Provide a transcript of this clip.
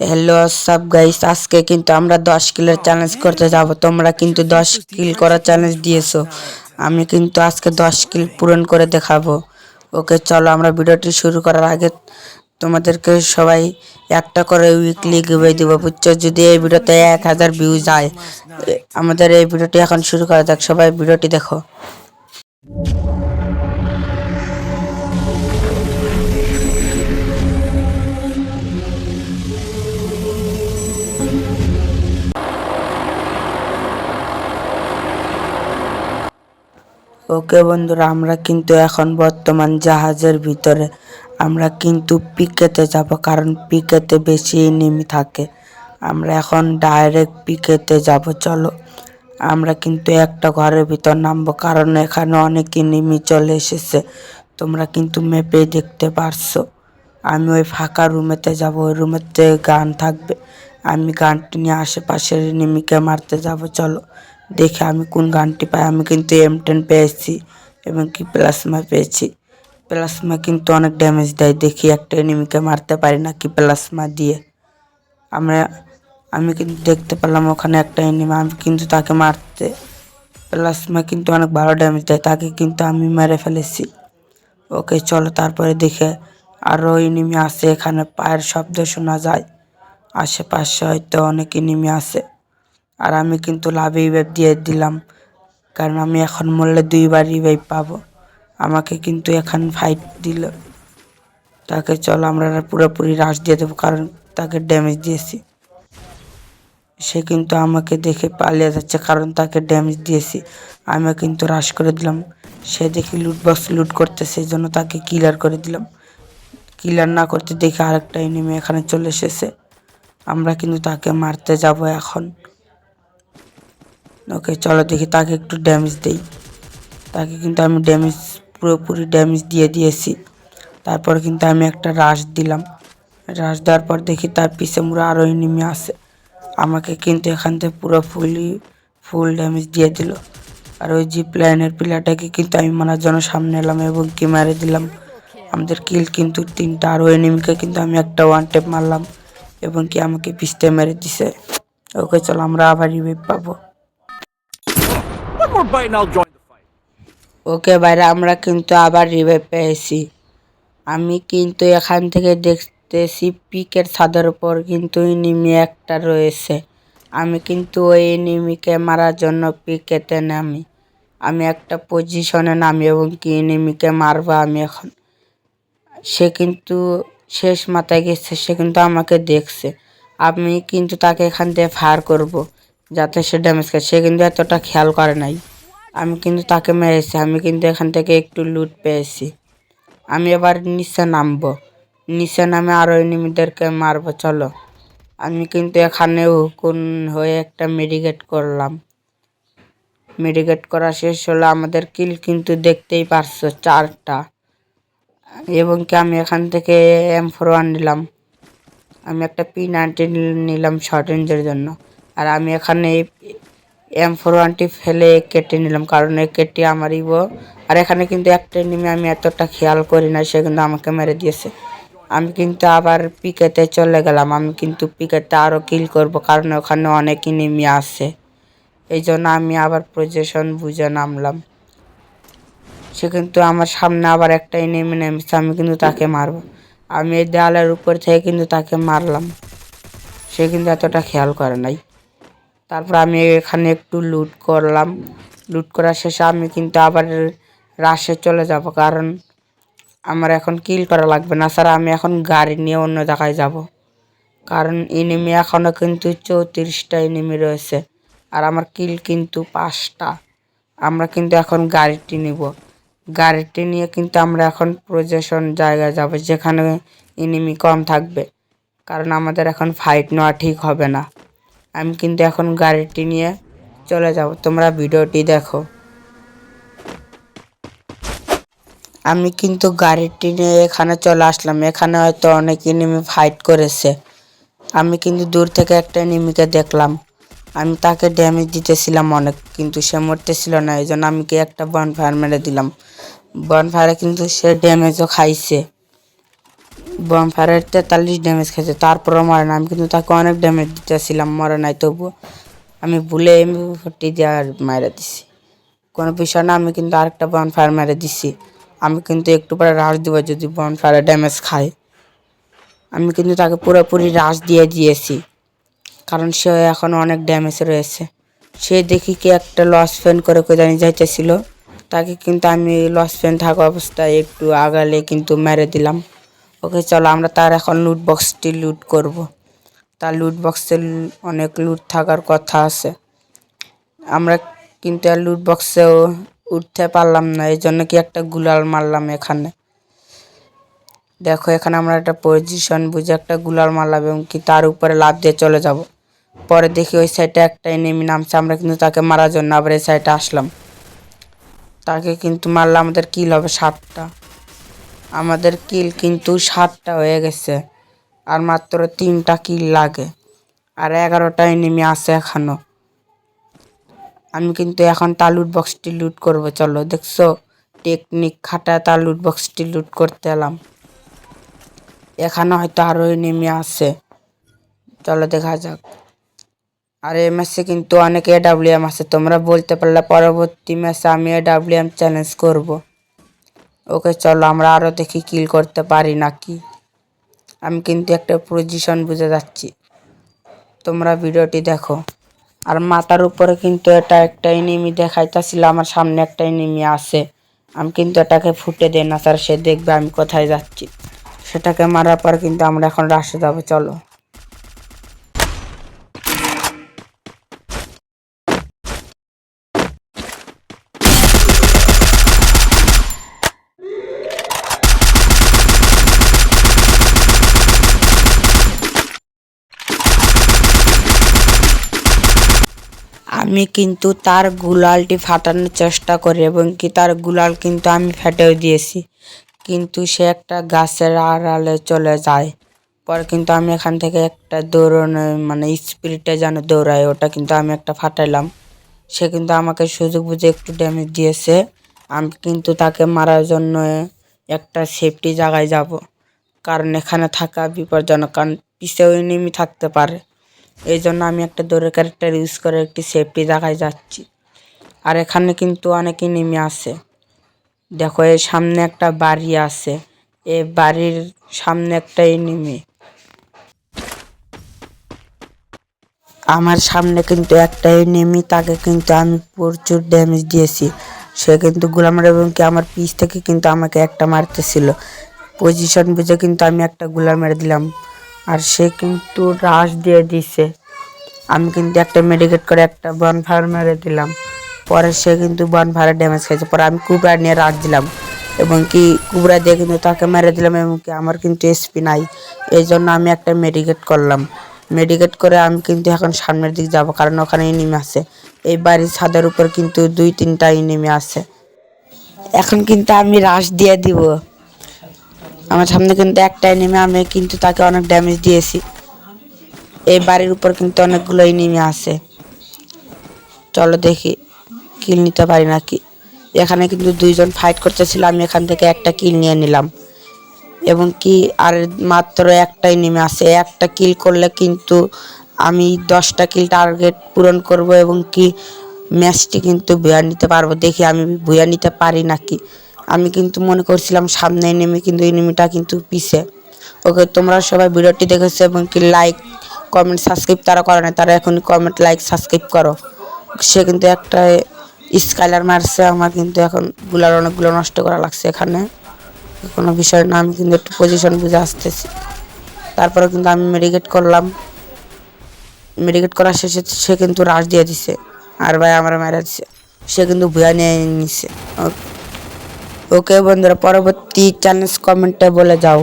Hello সব guys আজকে কিন্তু আমরা দশ কিলের চ্যালেঞ্জ করতে যাব। তোমরা কিন্তু দশ কিল করার চ্যালেঞ্জ দিয়েছ। আমি কিন্তু আজকে দশ কিল পূরণ করে দেখাবো। ওকে, চলো আমরা ভিডিওটি শুরু করার আগে তোমাদেরকে সবাই একটা করে উইকলি গিভে দিব, বুঝছ? যদি এই ভিডিওতে এক হাজার ভিউ যায় আমাদের এই ভিডিওটি এখন শুরু করা যাক। সবাই ভিডিওটি দেখো। ওকে বন্ধুরা, আমরা কিন্তু এখন বর্তমান জাহাজের ভিতরে। আমরা কিন্তু পিকেতে যাব, কারণ পিকেতে বেশি এনিমি থাকে। আমরা এখন ডাইরেক্ট পিকেতে যাব, চলো। আমরা কিন্তু একটা ঘরের ভিতর নামবো, কারণ এখানে অনেক এনিমি চলে এসেছে। তোমরা কিন্তু ম্যাপে দেখতে পারছ। আমি ওই ফাঁকা রুমেতে যাব, ওই রুমেতে গান থাকবে। আমি গানটি নিয়ে আশেপাশের এনিমিকে মারতে যাব, চলো। দেখে আমি কোন গানটি পাই, আমি কিন্তু এম টেন পেয়েছি এবং কি প্লাসমা পেয়েছি। প্লাসমা কিন্তু অনেক ড্যামেজ দেয়, দেখি একটা এনিমিকে মারতে পারি না কি প্লাসমা দিয়ে। আমরা, আমি কিন্তু দেখতে পেলাম ওখানে একটা এনিমি আমি কিন্তু তাকে মারতে প্লাসমা কিন্তু অনেক ভালো ড্যামেজ দেয়, তাকে কিন্তু আমি মেরে ফেলেছি। ওকে চলো তারপরে দেখে আরও এনিমি আছে, এখানে পায়ের শব্দ শোনা যায়। আশেপাশে হয়তো অনেক এনিমি আছে। আর আমি কিন্তু লাভ রিভাইভ দিয়ে দিলাম। কারণ আমি এখন মরলে দুইবার রিভাইভ পাবো। আমাকে কিন্তু এখন ফাইট দিল। তাকে চলো আমরা পুরোপুরি রাশ দিয়ে দেবো, কারণ তাকে ড্যামেজ দিয়েছি। সে কিন্তু আমাকে দেখে পালিয়ে যাচ্ছে, কারণ তাকে ড্যামেজ দিয়েছি। আমি কিন্তু রাশ করে দিলাম। সে দেখি লুট বক্স লুট করতে, সেই জন্য তাকে কিলার করে দিলাম। কিলার না করতে দেখে আরেকটা এনিমি এখানে চলে এসেছে। আমরা কিন্তু তাকে মারতে যাব এখন। ওকে চলো দেখি, তাকে একটু ড্যামেজ দেই। তাকে কিন্তু আমি ড্যামেজ পুরোপুরি ড্যামেজ দিয়ে দিয়েছি। তারপর কিন্তু আমি একটা রাশ দিলাম। রাশ দেওয়ার পর দেখি তার পিছে মুড়ে আরও এনিমি আছে। আমাকে কিন্তু এখান থেকে পুরো ফুলি ফুল ড্যামেজ দিয়ে দিল। আর ওই জিপ লাইনের পিলাটাকে কিন্তু আমি মারার জন্য সামনে এলাম এবং কি মেরে দিলাম। আমাদের কিল কিন্তু তিনটা, আর ওই এনিমিকে কিন্তু আমি একটা ওয়ান টেপ মারলাম এবং কি আমাকে পিস্তে মেরে দিছে। ওকে চলো আমরা আবার রিভাইভ পাবো। Bite and I'll join the fight. ওকে বাইরে আমরা কিন্তু আবার রিভাইভ পেয়েছি। আমি কিন্তু এখান থেকে দেখতেছি পিকের ছাদের উপর কিন্তু এনিমি একটা রয়েছে। আমি কিন্তু ওই এনিমিকে মারার জন্য পিকেতে নামি আমি। একটা পজিশনে নামি এবং কি এনিমিকে মারবো আমি এখন। সে কিন্তু শেষ মাথায় গেছে, সে কিন্তু আমাকে দেখছে। আমি কিন্তু তাকে এখান থেকে ফায়ার করব, যাতে সে ড্যামেজ খায় সে কিন্তু এতটা খেয়াল করে নাই। আমি কিন্তু তাকে মেরেছি, আমি কিন্তু এখান থেকে একটু লুট পেয়েছি। আমি এবার নিচে নামবো। নিচে নামে আরও এনিমিদেরকে মারবো, চলো। আমি কিন্তু এখানে হুকুন হয়ে একটা মেডিকেট করলাম। মেডিকেট করা শেষ হলো, আমাদের কিল কিন্তু দেখতেই পারছ চারটা। এবং কি আমি এখান থেকে এম ফোর ওয়ান নিলাম। আমি একটা পি নাইনটি নিলাম শর্ট রেঞ্জের জন্য। আর আমি এখানে এম ফোর ওয়ানটি ফেলে কেটে নিলাম, কারণ এই কেটে আমারই বো আর এখানে কিন্তু একটা নেমে আমি এতটা খেয়াল করি না, সে কিন্তু আমাকে মেরে দিয়েছে। আমি কিন্তু আবার পিকেতে চলে গেলাম, আমি কিন্তু পিকেতে আরও কিল করব, কারণ ওখানে অনেক নেমে আছে। এই জন্য আমি আবার পজিশন বুঝে নামলাম। সে কিন্তু আমার সামনে আবার একটা নেমে নেমেছে, আমি কিন্তু তাকে মারবো। আমি এই দেওয়ালের উপর থেকে কিন্তু তাকে মারলাম। সে কিন্তু এতটা খেয়াল করে নাই। তারপর আমি এখানে একটু লুট করলাম। লুট করার শেষে আমি কিন্তু আবার রাশে চলে যাব কারণ আমার এখন কিল করা লাগবে না। স্যার আমি এখন গাড়ি নিয়ে অন্য জায়গায় যাব। কারণ এনিমি এখনও কিন্তু চৌত্রিশটা এনিমি রয়েছে। আর আমার কিল কিন্তু পাঁচটা। আমরা কিন্তু এখন গাড়িটি নিব। গাড়িটি নিয়ে কিন্তু আমরা এখন প্রজেশন জায়গায় যাব, যেখানে এনিমি কম থাকবে। কারণ আমাদের এখন ফাইট নেওয়া ঠিক হবে না। আমি কিন্তু এখন গাড়িটি নিয়ে চলে যাব। তোমরা ভিডিওটি দেখো। আমি কিন্তু গাড়িটি নিয়ে এখানে চলে আসলাম। এখানে হয়তো অনেক এনিমি ফাইট করেছে। আমি কিন্তু দূর থেকে একটা এনিমিকে দেখলাম। আমি তাকে ড্যামেজ দিতেছিলাম অনেক, কিন্তু সে মরতেছিল না। এই জন্য আমি কি একটা বনফায়ার মেরে দিলাম। বনফায়ারে কিন্তু সে ড্যামেজও খাইছে। বমফায়ারের তেতাল্লিশ ড্যামেজ খেয়েছে। তারপরও মরে না। আমি কিন্তু তাকে অনেক ড্যামেজ দিতেছিলাম, মরে নাই তবুও। আমি ভুলে এম ফোরটি দিয়ে আর মারা দিছি। কোনো বিষয় না, আমি কিন্তু আরেকটা বনফায়ার মেরে দিছি। আমি কিন্তু একটু পরে রাশ দিব যদি বনফায়ারে ড্যামেজ খায়। আমি কিন্তু তাকে পুরোপুরি রাশ দিয়ে দিয়েছি। কারণ সে এখন অনেক ড্যামেজ রয়েছে। সে দেখি কি একটা লস ফ্যান করে কোথায় যাইতেছিল। তাকে কিন্তু আমি লস ফ্যান থাকা অবস্থায় একটু আগালে কিন্তু মেরে দিলাম। ওকে, চলো আমরা তার এখন লুট বক্সটি লুট করব। তার লুট বক্সে অনেক লুট থাকার কথা আছে। আমরা কিন্তু আর লুট বক্সেও উঠতে পারলাম না এই জন্য কি একটা গুলাল মারলাম এখানে। দেখো, এখানে আমরা একটা পজিশন বুঝে একটা গুলাল মারলাম এবং কি তার উপরে লাভ দিয়ে চলে যাব। পরে দেখি ওই সাইডে একটা এনিমি নামছে, আমরা কিন্তু তাকে মারার জন্য আবার এই সাইডে আসলাম। তাকে কিন্তু মারলে আমাদের কিল হবে সাতটা। আমাদের কিল কিন্তু সাতটা হয়ে গেছে, আর মাত্র তিনটা কিল লাগে, আর এগারোটা এনিমি আছে এখনও আমি কিন্তু এখন তার লুট বক্সটি লুট করব, চলো দেখছ? টেকনিক খাটায় তার লুট বক্সটি লুট করতে এলাম। এখানে হয়তো আরও নেমে আছে। চলো দেখা যাক। আর এই ম্যাচে কিন্তু অনেক এডাব্লিউএম আছে, তোমরা বলতে পারলে পরবর্তী ম্যাচে আমি এডাব্লিউএম চ্যালেঞ্জ করব। ওকে চলো আমরা আরও দেখি কিল করতে পারি নাকি। আমি কিন্তু একটা পজিশন বুঝে যাচ্ছি। তোমরা ভিডিওটি দেখো। আর মাথার উপরে কিন্তু এটা একটা এনিমি দেখাইতেছিল, আমার সামনে একটা এনিমি আছে। আমি কিন্তু এটাকে ফুটে দেই না স্যার সে দেখবে আমি কোথায় যাচ্ছি। সেটাকে মারার পর কিন্তু আমরা এখন রাশে যাব, চলো। আমি কিন্তু তার গুলালটি ফাটানোর চেষ্টা করি এবং কি তার গুলাল কিন্তু আমি ফেটেও দিয়েছি। কিন্তু সে একটা গাছের আড়ালে চলে যায়। পরে কিন্তু আমি এখান থেকে একটা দৌড়ানো মানে স্পিরিটে যেন দৌড়ায়, ওটা কিন্তু আমি একটা ফাটাইলাম। সে কিন্তু আমাকে সুযোগ বুঝে একটু ড্যামেজ দিয়েছে। আমি কিন্তু তাকে মারার জন্য একটা সেফটি জায়গায় যাব। কারণ এখানে থাকা বিপজ্জনক, কারণ পিছেও এনিমি থাকতে পারে। এই জন্য আমি একটা দৌড়ের ক্যারেক্টার ইউজ করে একটি সেফটি জায়গায় যাচ্ছি। আর এখানে কিন্তু অনেক নেমে আছে। দেখো, এর সামনে একটা বাড়ি আছে। এ বাড়ির সামনে একটা এনিমি আমার সামনে কিন্তু একটা এনিমি তাকে কিন্তু আমি প্রচুর ড্যামেজ দিয়েছি। সে কিন্তু গোলামার এবং কি আমার পিছ থেকে কিন্তু আমাকে একটা মারতেছিল। পজিশন বুঝে কিন্তু আমি একটা গুলা মেরে দিলাম। আর সে কিন্তু রাশ দিয়ে দিছে। আমি কিন্তু একটা মেডিকেট করে একটা বন বনফায়ার মেরে দিলাম। পরে সে কিন্তু বন বনফায়ারে ড্যামেজ খেয়েছে পরে আমি কুবরা নিয়ে রাশ দিলাম। এবং কি কুবরা দিয়ে কিন্তু তাকে মেরে দিলাম এবং কি আমার কিন্তু এসপি নাই। এই জন্য আমি একটা মেডিকেট করলাম। মেডিকেট করে আমি কিন্তু এখন সামনের দিক যাব, কারণ ওখানে এনিমি আছে। এই বাড়ির ছাদের উপর কিন্তু দুই তিনটা এনিমি আছে। এখন কিন্তু আমি রাশ দিয়ে দিব। আমার সামনে কিন্তু একটা এনিমি আমি কিন্তু তাকে অনেক ড্যামেজ দিয়েছি। এই বাড়ির উপর কিন্তু অনেকগুলো এনিমি আছে। চলো দেখি কিল নিতে পারি নাকি? এখানে কিন্তু দুইজন ফাইট করতেছিল, আমি এখান থেকে একটা কিল নিয়ে নিলাম। এবং কি, আর মাত্র একটাই নেমে আছে। একটা কিল করলে কিন্তু আমি দশটা কিল টার্গেট পূরণ করব এবং কি ম্যাচটি কিন্তু বুয়া নিতে পারব। দেখি আমি বুয়া নিতে পারি নাকি? আমি কিন্তু মনে করছিলাম সামনে নেমে কিন্তু এনিমিটা কিন্তু পিছে। ওকে, তোমরা সবাই ভিডিওটি দেখেছ এবং কি লাইক কমেন্ট সাবস্ক্রাইব তারা করে না তারা এখন কমেন্ট লাইক সাবস্ক্রাইব করো। সে কিন্তু একটা স্কাইলার মারছে, আমার কিন্তু এখনগুলার অনেকগুলো নষ্ট করা লাগছে এখানে। কোনো বিষয় না, আমি কিন্তু একটু পজিশন বুঝে আসতেছি। তারপরে কিন্তু আমি মেডিকেট করলাম। মেডিকেট করার শেষে সে কিন্তু রাশ দিয়ে দিছে। আর ভাই আমার মেরে দিছে। সে কিন্তু ভুয়া নিয়ে নিছে। ওকে বন্ধুরা পরবর্তী চ্যালেঞ্জ কমেন্টে বলে যাও